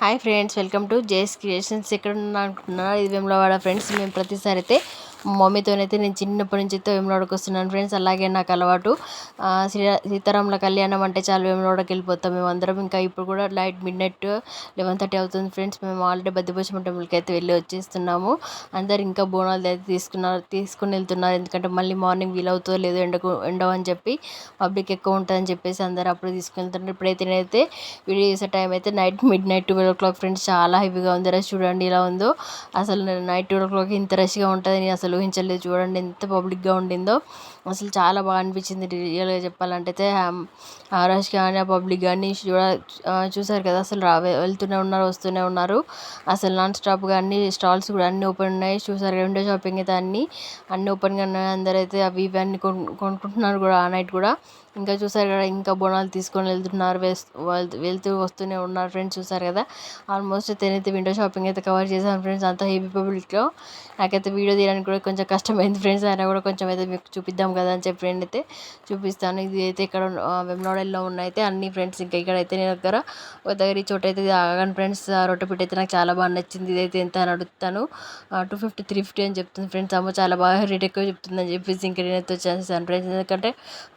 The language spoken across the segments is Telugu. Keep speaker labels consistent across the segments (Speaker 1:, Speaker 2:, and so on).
Speaker 1: Hi friends welcome to JS creations. ఎక్కడ ఉన్నా ఇది వేములవాడ ఫ్రెండ్స్. మేము ప్రతిసారి అయితే మమ్మీతోనైతే నేను చిన్నప్పటి నుంచి అయితే వస్తున్నాను ఫ్రెండ్స్. అలాగే నాకు అలవాటు. శ్రీ సీతారాముల కళ్యాణం అంటే చాలు వేములవాడకి వెళ్ళిపోతాం మేము అందరం ఇంకా ఇప్పుడు కూడా night midnight eleven thirty అవుతుంది ఫ్రెండ్స్. మేము ఆల్రెడీ బద్దిపోచమ్మ టెంపుల్కి అయితే వెళ్ళి వచ్చేస్తున్నాము. అందరు ఇంకా బోనాలు అయితే తీసుకున్నారు తీసుకుని వెళ్తున్నారు. ఎందుకంటే మళ్ళీ మార్నింగ్ వీలవుతుందో లేదో ఎండకు ఎండ అని చెప్పి పబ్లిక్ ఎక్కువ ఉంటుందని చెప్పేసి అందరు అప్పుడు తీసుకెళ్తున్నారు ఇప్పుడైతే నేనైతే వీడియో చేసే టైం అయితే night midnight twelve o'clock friends. చాలా హెవీగా ఉంది. రష్ చూడండి ఇలా ఉందో. అసలు నైట్ ట్వెల్వ్ ఓ క్లాక్ ఇంత రష్గా ఉంటుంది అసలు అసలు ఊహించలేదు. చూడండి ఎంత పబ్లిక్గా ఉండిందో. అసలు చాలా బాగా అనిపించింది రియల్గా చెప్పాలంటే అయితే. ఆ కానీ ఆ పబ్లిక్ కానీ చూడ చూసారు కదా అసలు రా వెళ్తూనే ఉన్నారు వస్తూనే ఉన్నారు. అసలు నాన్ స్టాప్గా అన్ని స్టాల్స్ కూడా అన్ని ఓపెన్ ఉన్నాయి. చూసారు కదా విండో షాపింగ్ అయితే అన్ని అన్ని ఓపెన్గా ఉన్నాయి. అందరూ అయితే అవి ఇవి అన్ని కొను కొనుక్కుంటున్నారు కూడా ఆ నైట్ కూడా. ఇంకా చూసారు కదా ఇంకా బోనాలు తీసుకొని వెళ్తున్నారు వేస్తూ వెళ్తూ- వెళ్తూ వస్తూనే ఉన్నారు ఫ్రెండ్స్ చూసారు కదా. ఆల్మోస్ట్ అయితే నేనైతే విండో షాపింగ్ అయితే కవర్ చేశాను ఫ్రెండ్స్ అంతా హెవీ పబ్లిక్లో నాకైతే వీడియో తీయడానికి కూడా కొంచెం కష్టమైంది ఫ్రెండ్స్ అయినా కూడా కొంచెం అయితే మీకు చూపిద్దాం కదా అని చెప్పి అయితే చూపిస్తాను. ఇది అయితే ఇక్కడ వెమ్నాడల్లో అయితే అన్ని ఫ్రెండ్స్ ఇంకా ఇక్కడైతే నేను దగ్గర ఒక దగ్గర ఈ చోట అయితే ఆగన్ ఫ్రెండ్స్ రొట్టె పిట్ అయితే నాకు చాలా బాగా నచ్చింది. ఇదైతే ఎంత అని అడుగుతాను. టూ ఫిఫ్టీ త్రీ ఫిఫ్టీ అని చెప్తుంది ఫ్రెండ్స్. అమ్మ చాలా బాగా రేట్ ఎక్కువ చెప్తుందని చెప్పేసి ఇంకా నేనైతే వచ్చేసాను ఫ్రెండ్స్. ఎందుకంటే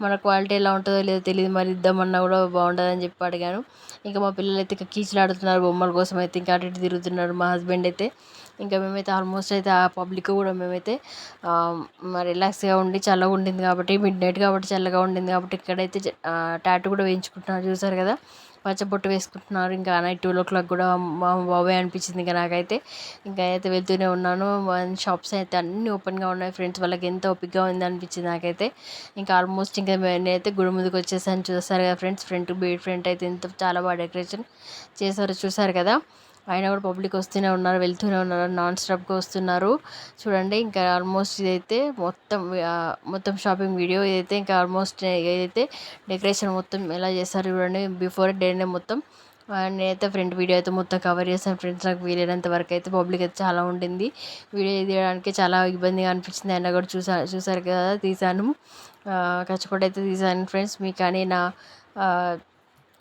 Speaker 1: మన క్వాలిటీ ఎలా ఉంటుందో లేదో తెలియదు. మరి ఇద్దామన్నా కూడా బాగుంటుందని చెప్పి అడిగాను. ఇంకా మా పిల్లలు అయితే ఇంకా కీచులు ఆడుతున్నారు బొమ్మల కోసం అయితే ఇంకా అటు ఇటు తిరుగుతున్నారు. మా హస్బెండ్ అయితే ఇంకా మేమైతే ఆల్మోస్ట్ అయితే ఆ పబ్లిక్ కూడా మేమైతే రిలాక్స్గా ఉండి చల్లగా ఉండింది కాబట్టి మిడ్ నైట్ కాబట్టి చల్లగా ఉండింది కాబట్టి ఇక్కడైతే టాటూ కూడా వేయించుకుంటున్నారు. చూసారు కదా? పచ్చబొట్టు వేసుకుంటున్నారు. ఇంకా నైట్ టూ ఓ క్లాక్ కూడా మా బాబాయ్ అనిపించింది ఇంకా నాకైతే. ఇంకా అయితే వెళ్తూనే ఉన్నాను. షాప్స్ అయితే అన్నీ ఓపెన్గా ఉన్నాయి ఫ్రెండ్స్ వాళ్ళకి ఎంత ఓపిక్గా ఉంది అనిపించింది నాకైతే. ఇంకా ఆల్మోస్ట్ ఇంకా నేనైతే గుడి ముందుకు వచ్చేసాను. చూసారు కదా ఫ్రెండ్స్ ఫ్రంట్ బీడ్ ఫ్రంట్ అయితే ఎంత చాలా బాగా డెకరేషన్ చేశారు. చూసారు కదా? అయినా కూడా పబ్లిక్ వస్తూనే ఉన్నారు వెళ్తూనే ఉన్నారు నాన్ స్టాప్గా వస్తున్నారు. చూడండి ఇంకా ఆల్మోస్ట్ ఇదైతే మొత్తం మొత్తం షాపింగ్ వీడియో. ఇదైతే ఇంకా ఆల్మోస్ట్ ఏదైతే డెకరేషన్ మొత్తం ఎలా చేస్తారు చూడండి బిఫోర్ డేనే మొత్తం. నేనైతే ఫ్రెండ్ వీడియో అయితే మొత్తం కవర్ చేశాను ఫ్రెండ్స్ నాకు వీలైనంత వరకు అయితే పబ్లిక్ అయితే చాలా ఉండింది. వీడియో తీయడానికి చాలా ఇబ్బందిగా అనిపించింది అయినా కూడా చూసా చూసారు కదా తీసాను. ఆ, కష్టపడి అయితే తీసాను ఫ్రెండ్స్ మీకు కానీ నా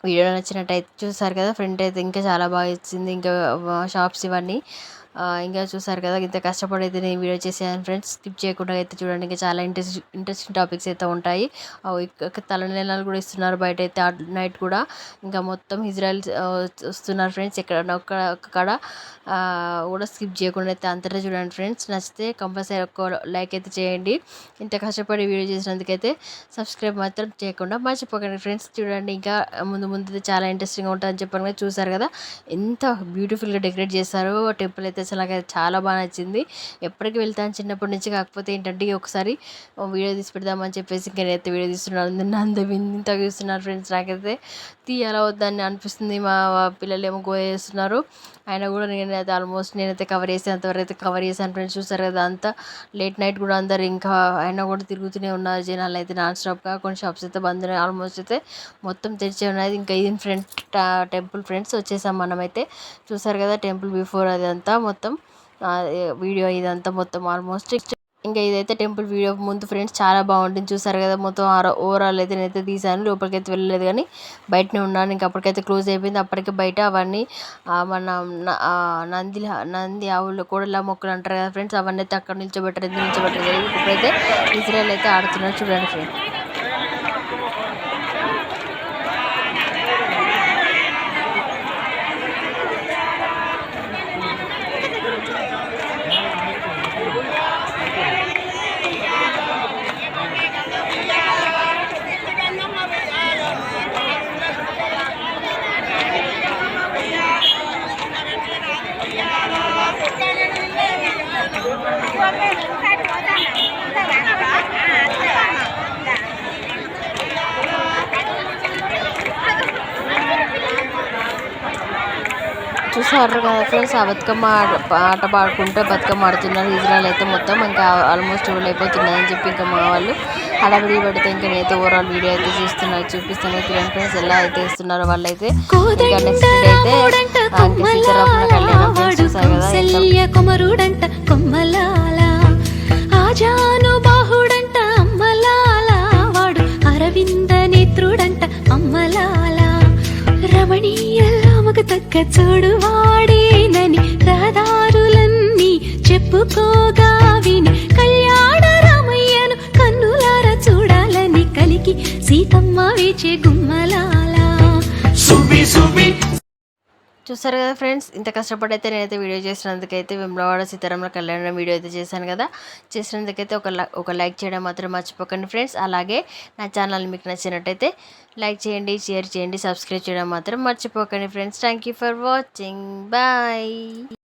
Speaker 1: వీడియో నచ్చినట్టయితే చూసారు కదా ఫ్రంట్ అయితే ఇంకా చాలా బాగా ఇచ్చింది ఇంకా షాప్స్ ఇవన్నీ. ఇంకా చూసారు కదా ఇంత కష్టపడి అయితే నేను వీడియో చేసాను ఫ్రెండ్స్ స్కిప్ చేయకుండా అయితే చూడండి ఇంకా చాలా ఇంట్రెస్ట్ ఇంట్రెస్టింగ్ టాపిక్స్ అయితే ఉంటాయి. అవి కూడా ఇస్తున్నారు బయట అయితే నైట్ కూడా. ఇంకా మొత్తం ఇజ్రాయల్ వస్తున్నారు ఫ్రెండ్స్ ఎక్కడ ఒక్క ఒక్క కాడ కూడా స్కిప్ చేయకుండా అయితే అంతటా చూడండి ఫ్రెండ్స్ నచ్చితే కంపల్సరీ ఒక్క లైక్ అయితే చేయండి. ఇంత కష్టపడి వీడియో చేసినందుకైతే సబ్స్క్రైబ్ మాత్రం చేయకుండా మర్చిపోకండి ఫ్రెండ్స్ చూడండి ఇంకా ముందు ముందు అయితే చాలా ఇంట్రెస్టింగ్గా ఉంటుందని చెప్పాను కదా. చూసారు కదా ఎంత బ్యూటిఫుల్గా డెకరేట్ చేశారు టెంపుల్ అయితే అసలు నాకు చాలా బాగా నచ్చింది. ఎప్పటికి వెళ్తాను చిన్నప్పటి నుంచి కాకపోతే ఏంటంటే ఒకసారి వీడియో తీసి పెడదామని చెప్పేసి ఇంకా నేనైతే వీడియో తీస్తున్నాను. అందరిని అంత వింత చూస్తున్నారు ఫ్రెండ్స్ నాకైతే. తీయాలా వద్దని అనిపిస్తుంది. మా పిల్లలు ఏమో గో చేస్తున్నారు. అయినా కూడా నేనైతే ఆల్మోస్ట్ నేనైతే కవర్ చేసేంత వరకు అయితే కవర్ చేశాను ఫ్రెండ్స్ చూస్తారు కదా అంతా. లేట్ నైట్ కూడా అందరు ఇంకా అయినా కూడా తిరుగుతూనే ఉన్నారు జనాలు అయితే నాన్ స్టాప్గా కొన్ని షాప్స్ అయితే బంద్ ఉన్నాయి ఆల్మోస్ట్ అయితే మొత్తం తెరిచే ఉన్నది. ఇంకా ఇది ఫ్రెండ్ టెంపుల్ ఫ్రెండ్స్ వచ్చేసాం మనమైతే. చూసారు కదా టెంపుల్ బిఫోర్ అదంతా మొత్తం. వీడియో ఇదంతా మొత్తం ఆల్మోస్ట్ ఇంకా ఇదైతే టెంపుల్ వీడియో ముందు ఫ్రెండ్స్ చాలా బాగుంటుంది. చూసారు కదా మొత్తం ఓవరాల్ అయితే నేనైతే తీసాను. లోపలికి అయితే వెళ్ళలేదు కానీ బయటనే ఉన్నాను. ఇంకా అప్పటికైతే క్లోజ్ అయిపోయింది. అప్పటికే బయట అవన్నీ మన నంది నంది ఆవులు కోడల మొక్కలు అంటారు కదా ఫ్రెండ్స్ అవన్నీ అయితే అక్కడ నిల్చోబెట్టారు. ఎందుకు నిల్చోబెట్టారు? ఇప్పుడైతే ఇజ్రాయల్ అయితే ఆడుతున్నారు. చూడండి ఫ్రెండ్స్ చూసారు కదా ఫ్రెండ్స్ ఆ బతుకమ్మ పాట పాడుకుంటూ బతుకమ్మ ఆడుతున్నారు. ఇజ్రాయల్ అయితే మొత్తం ఇంకా ఆల్మోస్ట్ అయిపోతున్నాయి అని చెప్పి ఇంకా మా వాళ్ళు హడావిడి పెడితే ఇంకా నేనైతే ఓవరాల్ వీడియో అయితే చూస్తున్నారు చూపిస్తాను. చూడండి ఫ్రెండ్స్ ఎలా అయితే ఇస్తున్నారో వాళ్ళు అయితే ఇంకా నెక్స్ట్ డే అయితే ఆ, ఇంకా సీతారాముల కళ్యాణం ఫ్రెండ్స్ చూసారు కదా ఎంత
Speaker 2: కౌసల్య కుమరుడంట కొమ్మలాల. ఆజాను బాహుడంట అమ్మలాల. వాడు అరవింద నేత్రుడంట అమ్మలాల. రమణీయ రామక తగ్గ చోడు కళ్యాణ రామయ్యను కన్నులార చూడాలని కలిగి సీతమ్మ వేచే గుమ్మలాలా.
Speaker 1: చూసారు కదా ఫ్రెండ్స్ ఇంత కష్టపడి అయితే నేనైతే వీడియో చేసినందుకైతే వెమ్లవాడ సీతారాముల కళ్యాణం వీడియో అయితే చేశాను కదా. చేసినందుకైతే ఒక ల- ఒక లైక్ చేయడం మాత్రం మర్చిపోకండి ఫ్రెండ్స్. అలాగే నా ఛానల్ మీకు నచ్చినట్టయితే లైక్ చేయండి షేర్ చేయండి సబ్స్క్రైబ్ చేయడం మాత్రం మర్చిపోకండి friends. Thank you for watching. Bye.